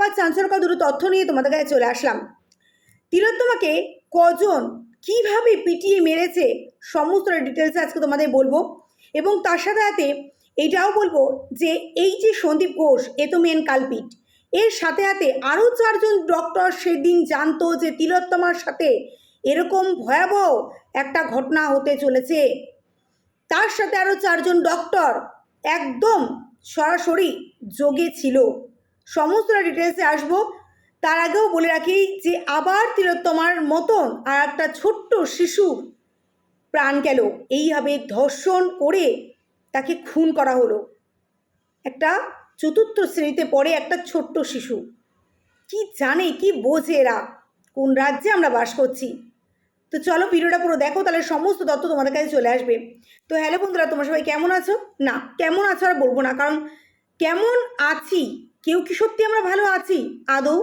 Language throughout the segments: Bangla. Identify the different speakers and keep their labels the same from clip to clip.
Speaker 1: আবার চাঞ্চল্যকর দুটো তথ্য নিয়ে তোমাদের কাছে চলে আসলাম। তিলোত্তমাকে কজন, কীভাবে পিটিয়ে মেরেছে, সমস্ত ডিটেলস আজকে তোমাদের বলব। এবং তার সাথে সাথে এটাও বলব যে, এই যে সন্দীপ ঘোষ, এ তো মেন কালপিট এর সাথে সাথে আরও চারজন ডক্টর সেদিন জানতো যে, তিলোত্তমার সাথে এরকম ভয়াবহ একটা ঘটনা হতে চলেছে। তার সাথে আরও চারজন ডক্টর একদম সরাসরি যোগে ছিল। সমস্ত ডিটেলসে আসব। তার আগেও বলে রাখি যে, আবার তিলোত্তমার মতন আর একটা ছোট্ট শিশুর প্রাণ গেল। এইভাবে ধর্ষণ করে তাকে খুন করা হলো। একটা চতুর্থ শ্রেণীতে পড়ে একটা ছোট্ট শিশু। কি জানে, কি বোঝে এরা? কোন রাজ্যে আমরা বাস করছি? তো চলো ভিডিওটা পুরো দেখো, তাহলে সমস্ত তথ্য তোমাদের কাছে চলে আসবে। তো হ্যালো বন্ধুরা, তোমরা সবাই কেমন আছো? না, কেমন আছো আর বলব না, কারণ কেমন আছি কেউ কি সত্যি আমরা ভালো আছি? আদৌ?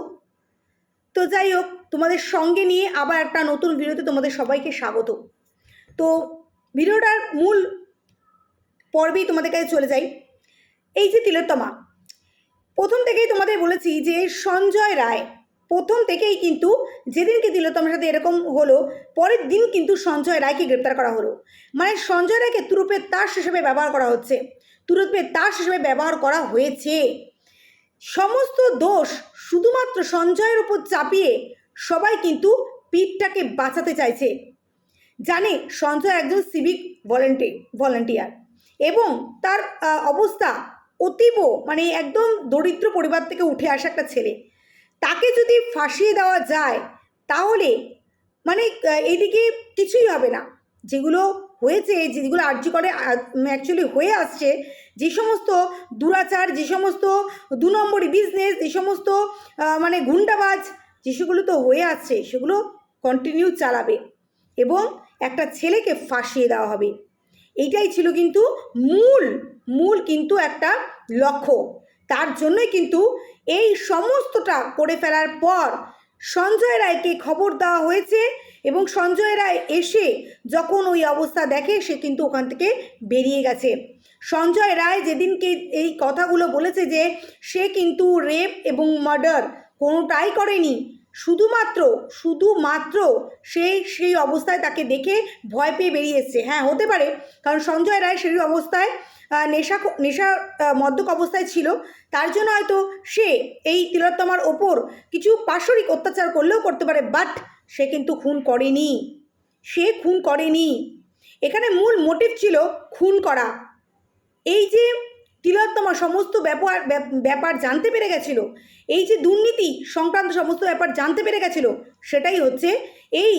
Speaker 1: তো যাই হোক, তোমাদের সঙ্গে নিয়ে আবার একটা নতুন ভিডিওতে তোমাদের সবাইকে স্বাগত। তো ভিডিওটার মূল পর্বেই তোমাদের কাছে চলে যাই। এই যে তিলোত্তমা, প্রথম থেকেই তোমাদের বলেছি যে সঞ্জয় রায় প্রথম থেকেই কিন্তু যেদিনকে তিলোত্তমার সাথে এরকম হলো, পরের দিন কিন্তু সঞ্জয় রায়কে গ্রেপ্তার করা হলো। মানে সঞ্জয় রায়কে তুরুপের তাস হিসেবে ব্যবহার করা হচ্ছে। তুরুপের তাস হিসেবে ব্যবহার করা হয়েছে। সমস্ত দোষ শুধুমাত্র সঞ্জয়ের উপর চাপিয়ে সবাই কিন্তু পিঠটাকে বাঁচাতে চাইছে। জানে সঞ্জয় একজন সিভিক ভলেন্টি ভলেন্টিয়ার এবং তার অবস্থা অতীব মানে একদম দরিদ্র পরিবার থেকে উঠে আসা একটা ছেলে। তাকে যদি ফাঁসিয়ে দেওয়া যায় তাহলে মানে আহ, এইদিকে কিছুই হবে না। যেগুলো হয়েছে যেগুলো আর্য করে অ্যাকচুয়ালি হয়ে আসছে যে সমস্ত দুরাচার, যে সমস্ত দু নম্বরই বিজনেস যে সমস্ত মানে গুন্ডাবাজ, যে সেগুলো তো হয়ে আসছে, সেগুলো কন্টিনিউ চালাবে এবং একটা ছেলেকে ফাঁসিয়ে দেওয়া হবে। এইটাই ছিল কিন্তু মূল মূল কিন্তু একটা লক্ষ্য। তার জন্যই কিন্তু এই সমস্তটা করে ফেলার পর সঞ্জয় রায়কে খবর দেওয়া হয়েছে এবং সঞ্জয় রায় এসে যখন ওই অবস্থা দেখে, সে কিন্তু ওখান থেকে বেরিয়ে গেছে। সঞ্জয় রায় যেদিনকে এই কথাগুলো বলেছে যে, সে কিন্তু রেপ এবং মার্ডার কোনোটাই করেনি। শুধুমাত্র শুধুমাত্র সেই সেই অবস্থায় তাকে দেখে ভয় পেয়ে বেরিয়ে এসছে। হ্যাঁ হতে পারে, কারণ সঞ্জয় রায় সেই অবস্থায় নেশা নেশা মদ্যক অবস্থায় ছিল। তার জন্য হয়তো সে এই তিলোত্তমার ওপর কিছু পাশরিক অত্যাচার করলেও করতে পারে বাট সে কিন্তু খুন করেনি। সে খুন করেনি। এখানে মূল মোটিভ ছিল খুন করা। এই যে তিলোত্তমা সমস্ত ব্যাপার ব্যাপার জানতে পেরে গেছিল। এই যে দুর্নীতি সংক্রান্ত সমস্ত ব্যাপার জানতে পেরে গেছিল, সেটাই হচ্ছে এই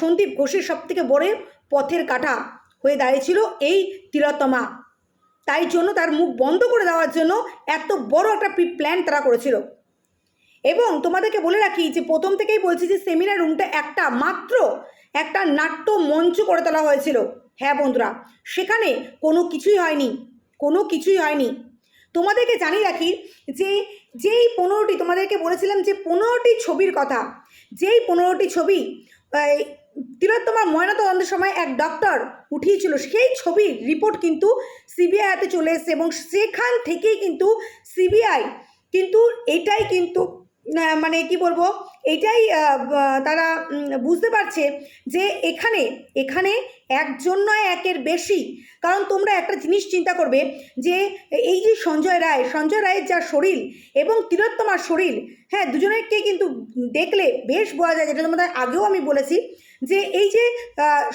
Speaker 1: সন্দীপ ঘোষের সব থেকে বড় পথের কাঠা হয়ে দাঁড়িয়েছিল এই তিলোত্তমা। তাই জন্য তার মুখ বন্ধ করে দেওয়ার জন্য এত বড় একটা প্ল্যান তারা করেছিল। এবং তোমাদেরকে বলে রাখি যে, প্রথম থেকেই বলছি যে সেমিনার রুমটা একটা মাত্র একটা নাট্য মঞ্চ করে তোলা হয়েছিল। হ্যাঁ বন্ধুরা, সেখানে কোনো কিছুই হয়নি। কোনো কিছুই হয়নি। তোমাদেরকে জানিয়ে রাখি যে, যেই পনেরোটি তোমাদেরকে বলেছিলাম যে পনেরোটি ছবির কথা, যেই পনেরোটি ছবি তিলোত্তমার ময়নাতদন্তের সময় এক ডক্টর উঠিয়েছিল, সেই ছবির রিপোর্ট কিন্তু সিবিআই হাতে চলে এসেছে এবং সেখান থেকেই কিন্তু সিবিআই কিন্তু এটাই কিন্তু মানে কি বলব? এটাই তারা বুঝতে পারছে যে এখানে এখানে একজন নয়, একের বেশি। কারণ তোমরা একটা জিনিস চিন্তা করবে যে, এই যে সঞ্জয় রায়, সঞ্জয় রায়ের যা শরীর এবং তিলোত্তমার শরীর হ্যাঁ দুজনেরকে কিন্তু দেখলে বেশ বোঝা যায়, যেটা তোমাদের আগেও আমি বলেছি, যে এই যে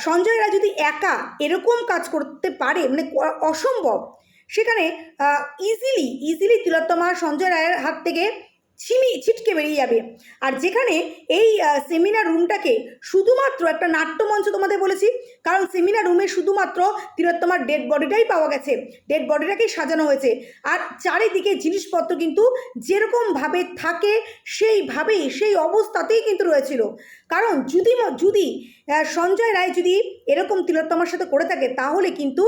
Speaker 1: সঞ্জয় রায় যদি একা এরকম কাজ করতে পারে মানে অসম্ভব, সেখানে ইজিলি ইজিলি তিলোত্তমা সঞ্জয় রায়ের হাত থেকে ছিমি ছিটকে বেরিয়ে যাবে। আর যেখানে এই সেমিনার রুমটাকে শুধুমাত্র একটা নাট্যমঞ্চ তোমাদের বলেছি, কারণ সেমিনার রুমে শুধুমাত্র তিরোত্তমার ডেড বডিটাই পাওয়া গেছে। ডেড বডিটাকেই সাজানো হয়েছে। আর চারিদিকে জিনিসপত্র কিন্তু যেরকমভাবে থাকে, সেইভাবেই, সেই অবস্থাতেই কিন্তু রয়েছিল। কারণ যদি যদি সঞ্জয় রায় যদি এরকম তিলোত্তমার সাথে করে থাকে, তাহলে কিন্তু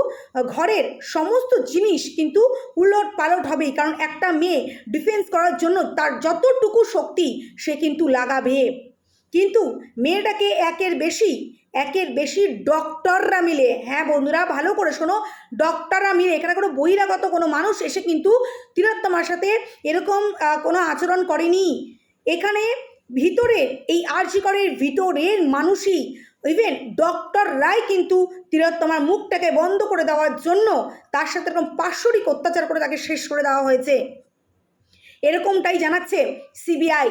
Speaker 1: ঘরের সমস্ত জিনিস কিন্তু উলট পালট হবেই। কারণ একটা মেয়ে ডিফেন্স করার জন্য তার যতটুকু শক্তি সে কিন্তু লাগাবে। কিন্তু মেয়েটাকে একের বেশি একের বেশি ডক্টররা মিলে হ্যাঁ বন্ধুরা, ভালো করে শোনো ডক্টররা মিলে, এখানে কোনো বহিরাগত কোনো মানুষ এসে কিন্তু তিলোত্তমার সাথে এরকম কোনো আচরণ করেনি। এখানে ভিতরে, এই আর্যিকরের ভিতরের মানুষই ইভেন ডক্টর রায় কিন্তু তিলোত্তমার মুখটাকে বন্ধ করে দেওয়ার জন্য তার সাথে এরকম পার্শ্বরিক অত্যাচার করে তাকে শেষ করে দেওয়া হয়েছে। এরকমটাই জানাচ্ছে সিবিআই।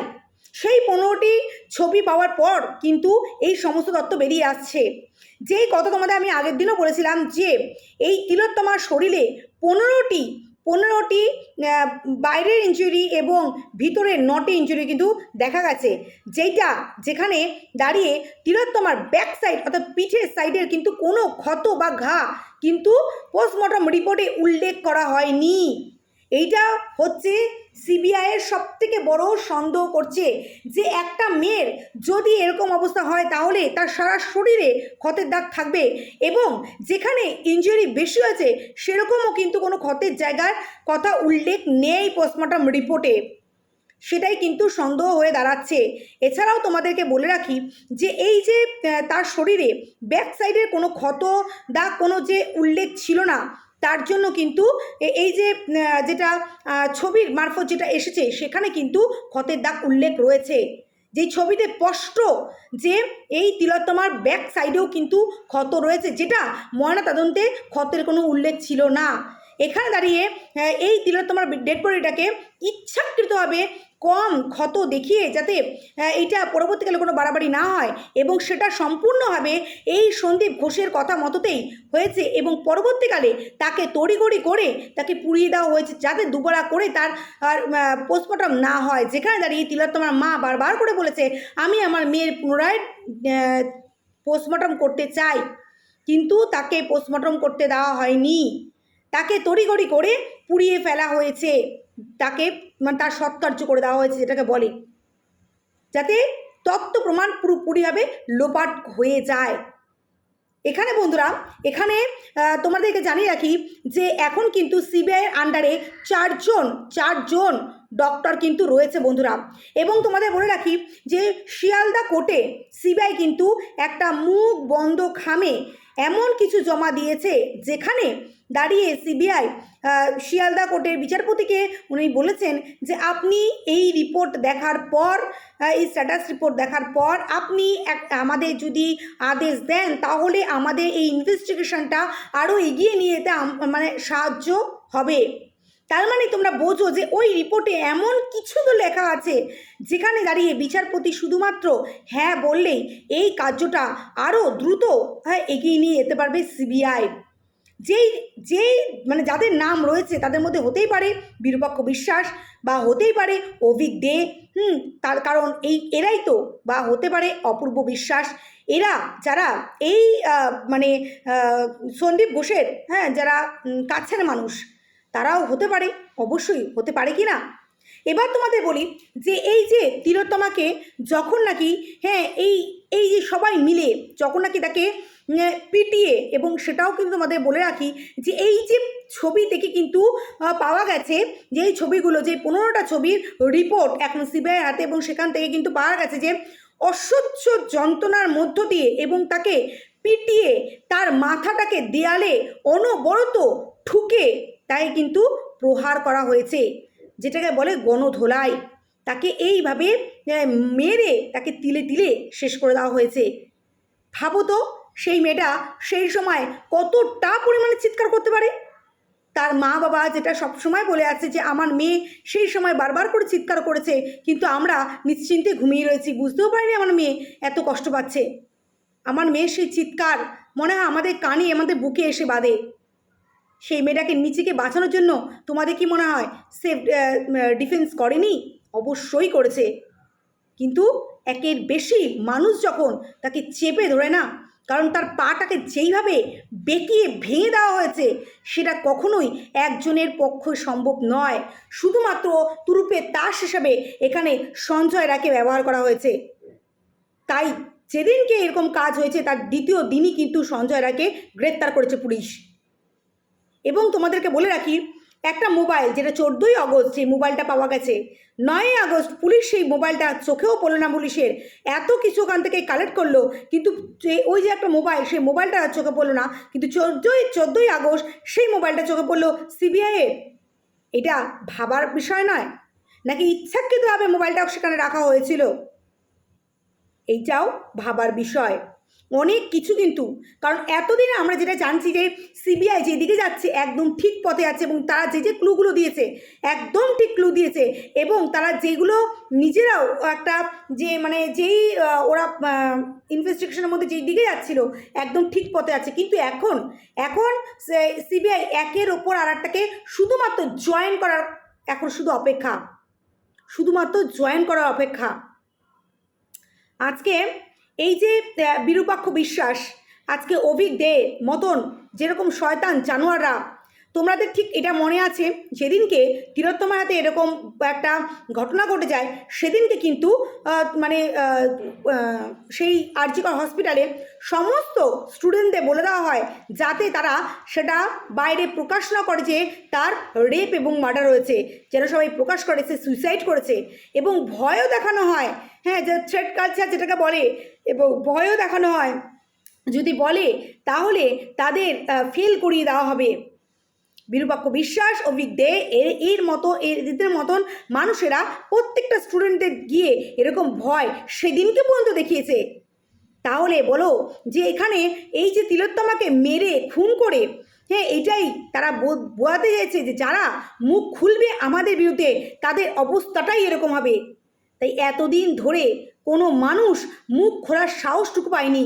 Speaker 1: সেই পনেরোটি ছবি পাওয়ার পর কিন্তু এই সমস্ত তত্ত্ব বেরিয়ে আসছে। যেই কথা তোমাদের আমি আগের দিনও বলেছিলাম যে, এই তিলোত্তমার শরীরে পনেরোটি পনেরোটি বাইরের ইঞ্জুরি এবং ভিতরের নটি ইঞ্জুরি কিন্তু দেখা গেছে। যেটা যেখানে দাঁড়িয়ে তিলোত্তমার ব্যাক সাইড অর্থাৎ পিঠের সাইডের কিন্তু কোনো ক্ষত বা ঘা কিন্তু পোস্টমর্টম রিপোর্টে উল্লেখ করা হয়নি। এইটা হচ্ছে সিবিআইয়ের সব থেকে বড় সন্দেহ করছে যে একটা মেয়ের যদি এরকম অবস্থা হয় তাহলে তার সারা শরীরে ক্ষতের দাগ থাকবে এবং যেখানে ইঞ্জুরি বেশি হয়েছে সেরকমও কিন্তু কোনো ক্ষতের জায়গার কথা উল্লেখ নেই পোস্টমর্টম রিপোর্টে সেটাই কিন্তু সন্দেহ হয়ে দাঁড়াচ্ছে। এছাড়াও তোমাদেরকে বলে রাখি যে এই যে তার শরীরে ব্যাক সাইডের কোনো ক্ষত দাগ কোনো যে উল্লেখ ছিল না তার জন্য কিন্তু এই যে যেটা ছবির মারফত যেটা এসেছে, সেখানে কিন্তু ক্ষতের দাগ উল্লেখ রয়েছে। যেই ছবিতে স্পষ্ট যে এই তিলোত্তমার ব্যাক সাইডেও কিন্তু ক্ষত রয়েছে, যেটা ময়না তদন্তে ক্ষতের কোনো উল্লেখ ছিল না। এখানে দাঁড়িয়ে এই তিলোত্তমার ডেড বডিটাকে ইচ্ছাকৃতভাবে কম ক্ষত দেখিয়ে যাতে এটা পরবর্তীকালে কোনো বাড়াবাড়ি না হয় এবং সেটা সম্পূর্ণভাবে এই সন্দীপ ঘোষের কথা মতোতেই হয়েছে এবং পরবর্তীকালে তাকে তড়িঘড়ি করে তাকে পুড়িয়ে দেওয়া হয়েছে যাতে দুবারা করে তার পোস্টমর্টম না হয়। যেখানে দাঁড়িয়ে তিলোত্তমার মা বারবার করে বলেছে, আমি আমার মেয়ের পুনরায় পোস্টমর্টম করতে চাই। কিন্তু তাকে পোস্টমর্টম করতে দেওয়া হয়নি। তাকে তড়িঘড়ি করে পুড়িয়ে ফেলা হয়েছে। তাকে মানে তার সৎকার্য করে দেওয়া হয়েছে যেটাকে বলে। যাতে তত্ত্ব প্রমাণ পুরোপুরিভাবে লোপাট হয়ে যায়। এখানে বন্ধুরা, এখানে তোমাদেরকে জানিয়ে রাখি যে এখন কিন্তু সিবিআইয়ের আন্ডারে চারজন চারজন ডক্টর কিন্তু রয়েছে বন্ধুরা। এবং তোমাদের বলে রাখি যে শিয়ালদা কোর্টে সিবিআই কিন্তু একটা মুখ বন্ধ খামে এমন কিছু জমা দিয়েছে যেখানে দাঁড়িয়ে সিবিআই শিয়ালদা কোর্টের বিচারপতিকে উনি বলেছেন যে আপনি এই রিপোর্ট দেখার পর এই স্ট্যাটাস রিপোর্ট দেখার পর আপনি আমাদের যদি আদেশ দেন তাহলে আমাদের এই ইনভেস্টিগেশনটা আরও এগিয়ে নিয়ে যেতে মানে সাহায্য হবে। তার মানে তোমরা বোঝো যে ওই রিপোর্টে এমন কিছু তো লেখা আছে যেখানে দাঁড়িয়ে বিচারপতি শুধুমাত্র হ্যাঁ বললেই এই কার্যটা আরও দ্রুত হ্যাঁ এগিয়ে নিয়ে যেতে পারবে সিবিআই। যেই যেই মানে যাদের নাম রয়েছে তাদের মধ্যে হতেই পারে বিরূপাক্ষ বিশ্বাস বা হতেই পারে অভিক দে, হুম, তার কারণ এই, এরাই তো, বা হতে পারে অপূর্ব বিশ্বাস। এরা যারা এই মানে সন্দীপ ঘোষের হ্যাঁ যারা কাছের মানুষ তারাও হতে পারে, অবশ্যই হতে পারে কি না? এবার তোমাদের বলি যে এই যে তিলোত্তমাকে যখন নাকি হ্যাঁ এই এই যে সবাই মিলে যখন নাকি তাকে পিটিয়ে এবং সেটাও কিন্তু তোমাদের বলে রাখি যে এই যে ছবি থেকে কিন্তু পাওয়া গেছে যে এই ছবিগুলো, যে পনেরোটা ছবির রিপোর্ট এখন সিবিআই হাতে এবং সেখান থেকে কিন্তু পাওয়া গেছে যে অসহ্য যন্ত্রণার মধ্য দিয়ে এবং তাকে পিটিয়ে তার মাথাটাকে দেয়ালে অনবরত ঠুকে তাই কিন্তু প্রহার করা হয়েছে। যেটাকে বলে গণধোলাই। তাকে এইভাবে মেরে তাকে তিলে তিলে শেষ করে দেওয়া হয়েছে। ভাবো তো, সেই মেয়েটা সেই সময় কতটা পরিমাণে চিৎকার করতে পারে? তার মা বাবা যেটা সবসময় বলে আছে যে, আমার মেয়ে সেই সময় বারবার করে চিৎকার করেছে, কিন্তু আমরা নিশ্চিন্তে ঘুমিয়ে রয়েছি, বুঝতেও পারিনি আমার মেয়ে এত কষ্ট পাচ্ছে। আমার মেয়ের সেই চিৎকার মনে হয় আমাদের কানে, আমাদের বুকে এসে বাঁধে। সেই মেয়েটাকে নিচেকে বাঁচানোর জন্য তোমাদের কি মনে হয় সে ডিফেন্স করেনি? অবশ্যই করেছে। কিন্তু একের বেশি মানুষ যখন তাকে চেপে ধরে না, কারণ তার পাটাকে যেইভাবে বেঁকিয়ে ভেঙে দেওয়া হয়েছে, সেটা কখনোই একজনের পক্ষে সম্ভব নয়। শুধুমাত্র তুরুপের তাস হিসাবে এখানে সঞ্জয় রাকে ব্যবহার করা হয়েছে। তাই যেদিনকে এরকম কাজ হয়েছে, তার দ্বিতীয় দিনই কিন্তু সঞ্জয় রাকে গ্রেপ্তার করেছে পুলিশ। এবং তোমাদেরকে বলে রাখি, একটা মোবাইল যেটা চোদ্দোই আগস্ট সেই মোবাইলটা পাওয়া গেছে। নয়ই আগস্ট পুলিশ সেই মোবাইলটা চোখেও পড়ল না পুলিশের। এত কিছু ওখান থেকে কালেক্ট করল, কিন্তু ওই যে একটা মোবাইল সেই মোবাইলটা চোখে পড়ল না, কিন্তু চোদ্দোই চোদ্দোই আগস্ট সেই মোবাইলটা চোখে পড়ল সিবিআইয়ের এটা ভাবার বিষয় নয়, নাকি ইচ্ছাকৃতভাবে মোবাইলটা সেখানে রাখা হয়েছিল? এইটাও ভাবার বিষয়। অনেক কিছু কিন্তু। কারণ এতদিনে আমরা যেটা জানছি যে সিবিআই যেদিকে যাচ্ছে, একদম ঠিক পথে আছে এবং তারা যে যে ক্লুগুলো দিয়েছে, একদম ঠিক ক্লু দিয়েছে এবং তারা যেগুলো নিজেরাও একটা যে মানে যেই ওরা ইনভেস্টিগেশনের মধ্যে যেই দিকে যাচ্ছিল, একদম ঠিক পথে আছে। কিন্তু এখন এখন সিবিআই একের ওপর আর একটাকে শুধুমাত্র জয়েন করার, এখন শুধু অপেক্ষা। শুধুমাত্র জয়েন করার অপেক্ষা। আজকে এই যে বিরূপাক্ষ বিশ্বাস। আজকে অভিক দে মতন যেরকম শয়তান জানোয়াররা তোমাদের ঠিক এটা মনে আছে? যেদিনকে তিলোত্তমার হাতে এরকম একটা ঘটনা ঘটে যায়, সেদিনকে কিন্তু মানে সেই আরজিকর হসপিটালে সমস্ত স্টুডেন্টদের বলে দেওয়া হয়, যাতে তারা সেটা বাইরে প্রকাশ না করে যে তার রেপ এবং মার্ডার হয়েছে। যেন সবাই প্রকাশ করে সে সুইসাইড করেছে। এবং ভয়ও দেখানো হয়। হ্যাঁ যে থ্রেড কালচার যেটাকে বলে, এবং ভয়ও দেখানো হয়। যদি বলে, তাহলে তাদের ফেল করিয়ে দেওয়া হবে। বিরূপাক্ষ বিশ্বাস অভিক দে এর এর মতো এদের মতন মানুষেরা প্রত্যেকটা স্টুডেন্টদের গিয়ে এরকম ভয় সেদিনকে পর্যন্ত দেখিয়েছে। তাহলে বলো যে এখানে এই যে তিলোত্তমাকে মেরে, খুন করে হ্যাঁ এটাই তারা বোঝাতে চাইছে যে যারা মুখ খুলবে আমাদের বিরুদ্ধে, তাদের অবস্থাটাই এরকম হবে। তাই এতদিন ধরে কোনো মানুষ মুখ খোলার সাহসটুকু পায়নি।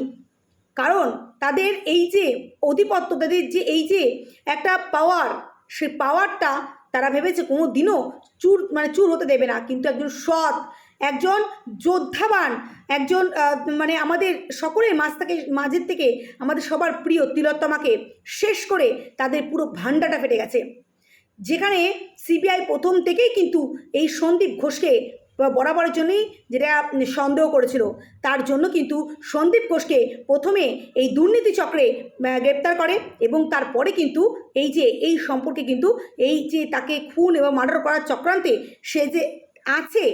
Speaker 1: কারণ তাদের এই যে অধিপত্য তাদের যে এই যে একটা পাওয়ার সে পাওয়ারটা তারা ভেবেছে কোনো দিনও চুর মানে চুর হতে দেবে না। কিন্তু একজন সৎ, একজন যোদ্ধাবান, একজন মানে আমাদের সকলের মাঝ থেকে, মাঝের থেকে আমাদের সবার প্রিয় তিলোত্তমাকে শেষ করে তাদের পুরো ভান্ডাটা ফেটে গেছে। যেখানে সিবিআই প্রথম থেকেই কিন্তু এই সন্দীপ ঘোষকে বরাবরের জন্যই যেটা সন্দেহ করেছিল, তার জন্য কিন্তু সন্দীপ ঘোষকে প্রথমে এই দুর্নীতি চক্রে গ্রেপ্তার করে এবং তারপরে কিন্তু এই যে, এই সম্পর্কে কিন্তু এই যে তাকে খুন এবং মার্ডার করার চক্রান্তে সে যে আছে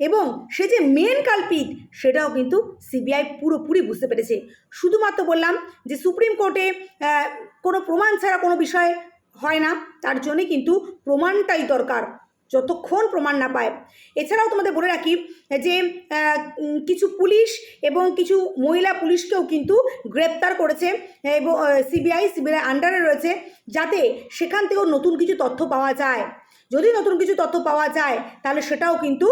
Speaker 1: এবং সে যে মেন কালপিট সেটাও কিন্তু সিবিআই পুরোপুরি বুঝতে পেরেছে। শুধুমাত্র বললাম যে সুপ্রিম কোর্টে কোনো প্রমাণ ছাড়া কোনো বিষয় হয় না, তার জন্যে কিন্তু প্রমাণটাই দরকার। যতক্ষণ প্রমাণ না পায়। এছাড়াও তোমাদের বলে রাখি যে কিছু পুলিশ এবং কিছু মহিলা পুলিশকেও কিন্তু গ্রেপ্তার করেছে এবং সিবিআই সিবিআই আন্ডারে রয়েছে যাতে সেখান থেকেও নতুন কিছু তথ্য পাওয়া যায়। যদি নতুন কিছু তথ্য পাওয়া যায়, তাহলে সেটাও কিন্তু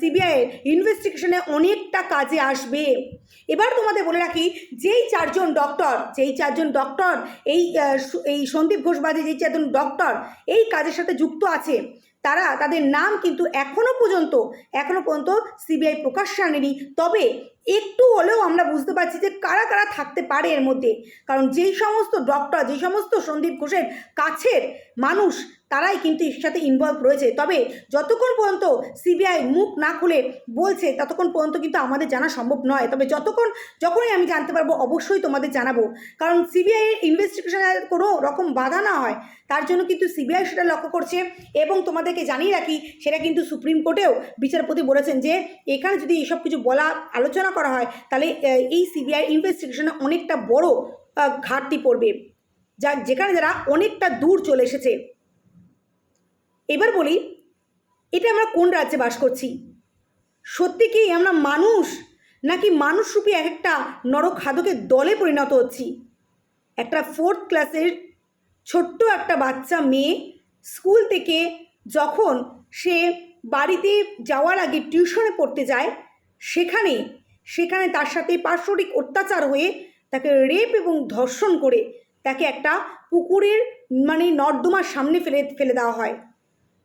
Speaker 1: সিবিআইয়ের ইনভেস্টিগেশনে অনেকটা কাজে আসবে। এবার তোমাদের বলে রাখি, যেই চারজন ডক্টর যেই চারজন ডক্টর এই এই সন্দীপ ঘোষ বাদে যেই চারজন ডক্টর এই কাজের সাথে যুক্ত আছে তারা তাদের নাম কিন্তু এখনও পর্যন্ত এখনও পর্যন্ত সিবিআই প্রকাশ্যে আনেনি। তবে একটু হলেও আমরা বুঝতে পারছি যে কারা কারা থাকতে পারে এর মধ্যে। কারণ যেই সমস্ত ডক্টর যেই সমস্ত সন্দীপ ঘোষের কাছের মানুষ তারাই কিন্তু এর সাথে ইনভলভ রয়েছে। তবে যতক্ষণ পর্যন্ত সিবিআই মুখ না খুলে বলছে, ততক্ষণ পর্যন্ত কিন্তু আমাদের জানা সম্ভব নয়। তবে যতক্ষণ, যখনই আমি জানতে পারব, অবশ্যই তোমাদের জানাব। কারণ সিবিআই এর ইনভেস্টিগেশনের কোনো রকম বাধা না হয়। তার জন্য কিন্তু সিবিআই সেটা লক্ষ্য করছে এবং তোমাদেরকে জানিয়ে রাখি, সেটা কিন্তু সুপ্রিম কোর্টেও বিচারপতি বলেছেন যে, এখানে যদি এসব কিছু বলা, আলোচনা করা হয়, তাহলে এই সিবিআই ইনভেস্টিগেশনে অনেকটা বড় ঘাটতি পড়বে। যা, যেখানে যারা অনেকটা দূর চলে এসেছে। এবার বলি, এটা আমরা কোন রাজ্যে বাস করছি? সত্যি কি আমরা মানুষ? নাকি মানুষরূপী এক একটা নরখাদকের দলে পরিণত হচ্ছি? একটা ফোর্থ ক্লাসের ছোট্ট একটা বাচ্চা মেয়ে স্কুল থেকে যখন সে বাড়িতে যাওয়ার আগে টিউশনে পড়তে যায়, সেখানে সেখানে তার সাথে পার্শ্বরিক অত্যাচার হয়ে তাকে রেপ এবং ধর্ষণ করে তাকে একটা পুকুরের মানে নর্দমার সামনে ফেলে ফেলে দেওয়া হয়।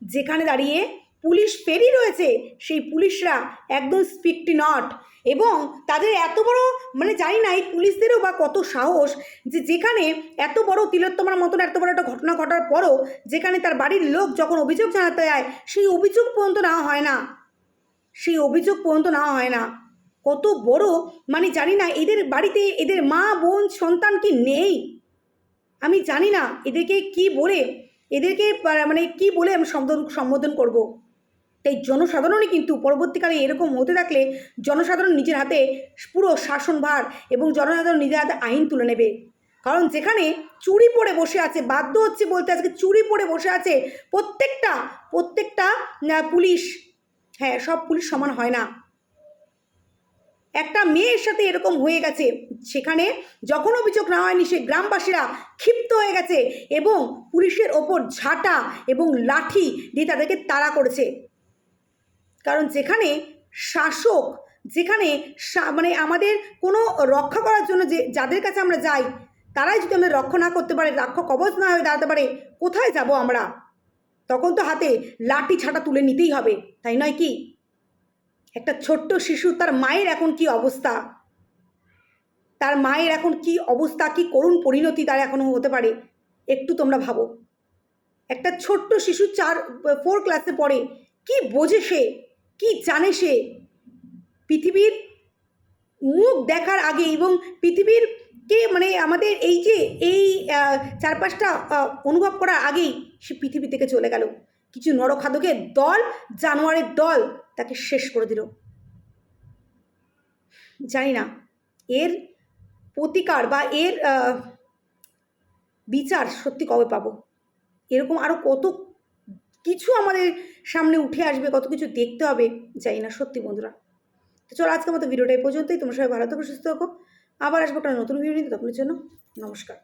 Speaker 1: যেখানে দাঁড়িয়ে পুলিশ ফেরি রয়েছে, সেই পুলিশরা একদম স্পিকটি নট এবং তাদের এত বড় মানে জানি না এই পুলিশদেরও বা কত সাহস যে যেখানে এত বড় তিলোত্তমার মতন এত বড় একটা ঘটনা ঘটার পরও যেখানে তার বাড়ির লোক যখন অভিযোগ জানাতে যায়, সেই অভিযোগ পর্যন্ত নেওয়া হয় না। সেই অভিযোগ পর্যন্ত নেওয়া হয় না। কত বড় মানে জানি না এদের বাড়িতে এদের মা, বোন, সন্তান কি নেই? আমি জানি না এদেরকে কি বলে এদেরকে মানে কি বলে আমি সম্বোধন সম্বোধন করব? তাই জনসাধারণই কিন্তু পরবর্তীকালে এরকম হতে থাকলে জনসাধারণ নিজের হাতে পুরো শাসনভার এবং জনসাধারণ নিজের হাতে আইন তুলে নেবে। কারণ যেখানে চুরি পরে বসে আছে, বাধ্য হচ্ছে বলতে আজকে চুরি পরে বসে আছে প্রত্যেকটা প্রত্যেকটা পুলিশ। হ্যাঁ সব পুলিশ সমান হয় না। একটা মেয়ের সাথে এরকম হয়ে গেছে। সেখানে যখন অভিযোগ না হয়নি, সে গ্রামবাসীরা ক্ষিপ্ত হয়ে গেছে এবং পুলিশের ওপর ঝাঁটা এবং লাঠি দিয়ে তাদেরকে তাড়া করেছে। কারণ যেখানে শাসক, যেখানে মানে আমাদের কোনো রক্ষা করার জন্য যে, যাদের কাছে আমরা যাই, তারাই যদি আমাদের রক্ষা না করতে পারে রক্ষা কবচ না হয়ে দাঁড়াতে পারে, কোথায় যাব আমরা? তখন তো হাতে লাঠি ছাটা তুলে নিতেই হবে, তাই নয় কি? একটা ছোট্ট শিশু, তার মায়ের এখন কি অবস্থা? তার মায়ের এখন কি অবস্থা, কি করুণ পরিণতি তার এখনও হতে পারে, একটু তোমরা ভাবো। একটা ছোট্ট শিশু চার ফোর ক্লাসে পড়ে, কি বোঝে সে? কি জানে সে? পৃথিবীর মুখ দেখার আগে এবং পৃথিবীর কে মানে আমাদের এই যে, এই চারপাশটা অনুভব করার আগেই সে পৃথিবী থেকে চলে গেল। কিছু নরখাদকের দল, জানোয়ারের দল তাকে শেষ করে দিল। জানি না, এর প্রতিকার বা এর বিচার সত্যি কবে পাবো? এরকম আরও কত কিছু আমাদের সামনে উঠে আসবে, কত কিছু দেখতে হবে, জানি না সত্যি বন্ধুরা। তো চলো আজকের মতো ভিডিওটা এই পর্যন্তই, তোমরা সবাই ভালো থাকো, সুস্থ থাকো। আবার আসব একটা নতুন ভিডিও নিতে তখনের জন্য নমস্কার।